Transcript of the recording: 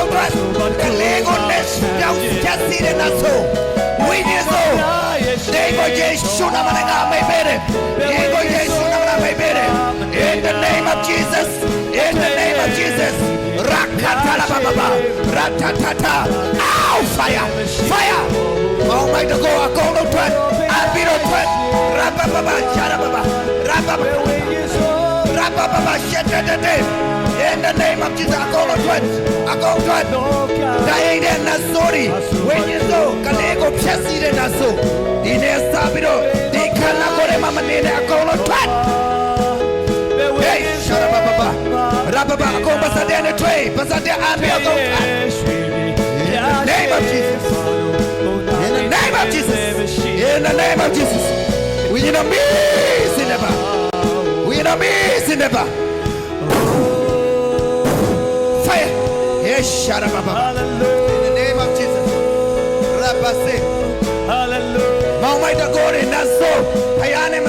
obras, in the name of Jesus, in the name of Jesus, Baba, Ratatata, ow, in the name of Jesus, ako ko tuan. Ako ko tuan. Dying and not sorry. When you know, kane ko phyasi de na so. Di ne sabi do. Di kana ko de mama ne ne ako ko tuan. Hey, shara ba ba ba. I ba ba ako basa de ne tray. Basa de ambi ako. In the name of Jesus. In the name of Jesus. In the name of Jesus. We in a peace in the back. We in a peace in the back. Yes, Baba. In the name of Jesus. Rabase. Hallelujah. Mau mai da gore na so. Ayane